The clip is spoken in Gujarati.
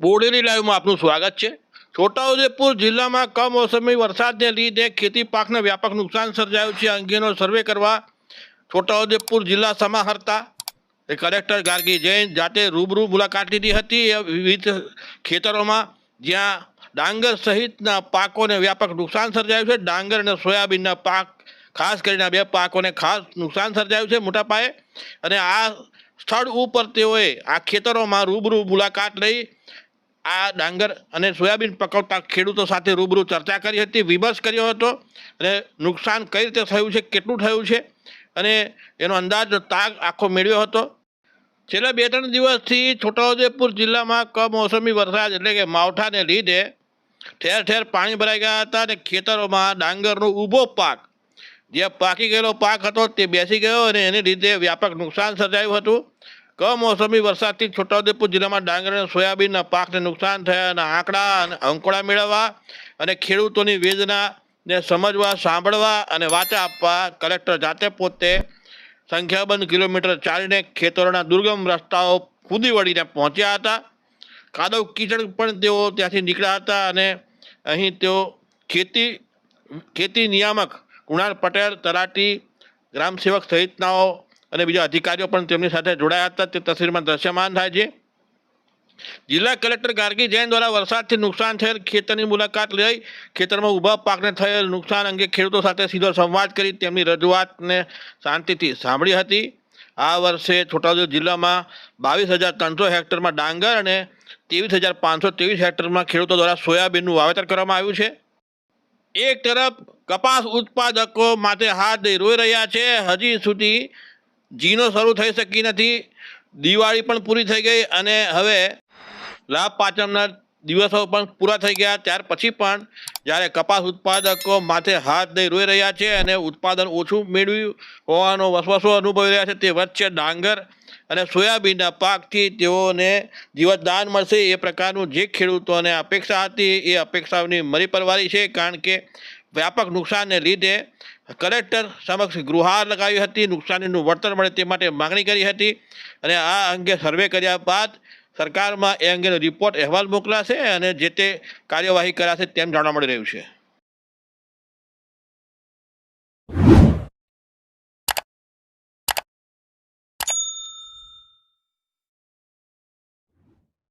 બોડેલી લાઈવમાં આપનું સ્વાગત છે. છોટાઉદેપુર જિલ્લામાં કમોસમી વરસાદને લીધે ખેતી પાકને વ્યાપક નુકસાન સર્જાયું છે. અંગેનો સર્વે કરવા છોટાઉદેપુર જિલ્લા સમાહર્તા કલેક્ટર ગાર્ગી જૈન જાતે રૂબરૂ મુલાકાત લીધી હતી. વિવિધ ખેતરોમાં જ્યાં ડાંગર સહિતના પાકોને વ્યાપક નુકસાન સર્જાયું છે. ડાંગર અને સોયાબીનના પાક, ખાસ કરીને બે પાકોને ખાસ નુકસાન સર્જાયું છે મોટા પાયે. અને આ સ્થળ ઉપર તેઓએ આ ખેતરોમાં રૂબરૂ મુલાકાત લઈ આ ડાંગર અને સોયાબીન પકવતા ખેડૂતો સાથે રૂબરૂ ચર્ચા કરી હતી, વિમર્શ કર્યો હતો અને નુકસાન કઈ રીતે થયું છે, કેટલું થયું છે અને એનો અંદાજ તાગ આખો મેળવ્યો હતો. છેલ્લા બે ત્રણ દિવસથી છોટાઉદેપુર જિલ્લામાં કમોસમી વરસાદ એટલે કે માવઠાને લીધે ઠેર ઠેર પાણી ભરાઈ ગયા હતા અને ખેતરોમાં ડાંગરનો ઊભો પાક, જે પાકી ગયેલો પાક હતો તે બેસી ગયો અને એને લીધે વ્યાપક નુકસાન સર્જાયું હતું. કમોસમી વરસાદથી છોટાઉદેપુર જિલ્લામાં ડાંગર અને સોયાબીનના પાકને નુકસાન થયાના આંકડા અને અંકોડા મેળવવા અને ખેડૂતોની વેદનાને સમજવા, સાંભળવા અને વાચા આપવા કલેક્ટર જાતે પોતે સંખ્યાબંધ કિલોમીટર ચાલીને ખેતરોના દુર્ગમ રસ્તાઓ કૂદી વળીને પહોંચ્યા હતા. કાદવ કીચડ પણ તેઓ ત્યાંથી નીકળ્યા હતા અને અહીં તેઓ ખેતી ખેતી નિયામક કુણાલ પટેલ તલાટી ગ્રામસેવક સહિતનાઓ અને બીજા અધિકારીઓ પણ તેમની સાથે જોડાયા હતા. તે તસવીરમાં દ્રશ્યમાન થાય છે. જિલ્લા કલેક્ટર ગાર્ગી જૈન દ્વારા વરસાદથી નુકસાન થયેલ ખેતરની મુલાકાત લઈ ખેતરમાં ઊભા પાકને થયેલ નુકસાન અંગે ખેડૂતો સાથે સીધો સંવાદ કરી તેમની રજૂઆતને શાંતિથી સાંભળી હતી. આ વર્ષે છોટાઉદેપુર જિલ્લામાં બાવીસ હજાર ત્રણસો હેક્ટરમાં ડાંગર અને ત્રેવીસ હજાર પાંચસો ત્રેવીસ હેક્ટરમાં ખેડૂતો દ્વારા સોયાબીનનું વાવેતર કરવામાં આવ્યું છે. એક તરફ કપાસ ઉત્પાદકો માટે હાથ ધઈ રોઈ રહ્યા છે. હજી સુધી જીનો શરૂ થઈ શકી નથી. દિવાળી પણ પૂરી થઈ ગઈ અને હવે લાભ પાચમના દિવસો પણ પૂરા થઈ ગયા. ત્યાર પછી પણ જ્યારે કપાસ ઉત્પાદકો માથે હાથ દઈ રોઈ રહ્યા છે અને ઉત્પાદન ઓછું મેળવ્યું હોવાનો વસવસો અનુભવી રહ્યા છે, તે વચ્ચે ડાંગર અને સોયાબીનના પાકથી તેઓને જીવતદાન મળશે. એ પ્રકારનું જે ખેડૂતોને અપેક્ષા હતી, એ અપેક્ષાઓની મરી પરવારી છે, કારણ કે વ્યાપક નુકસાનને લીધે કલેક્ટર સમક્ષ ગૃહાર લગાવી હતી, નુકસાનીનું વળતર મળે તે માટે માગણી કરી હતી અને આ અંગે સર્વે કર્યા બાદ સરકારમાં એ અંગેનો રિપોર્ટ અહેવાલ મોકલાશે અને જે તે કાર્યવાહી કરાશે તેમ જાણવા મળી રહ્યું છે.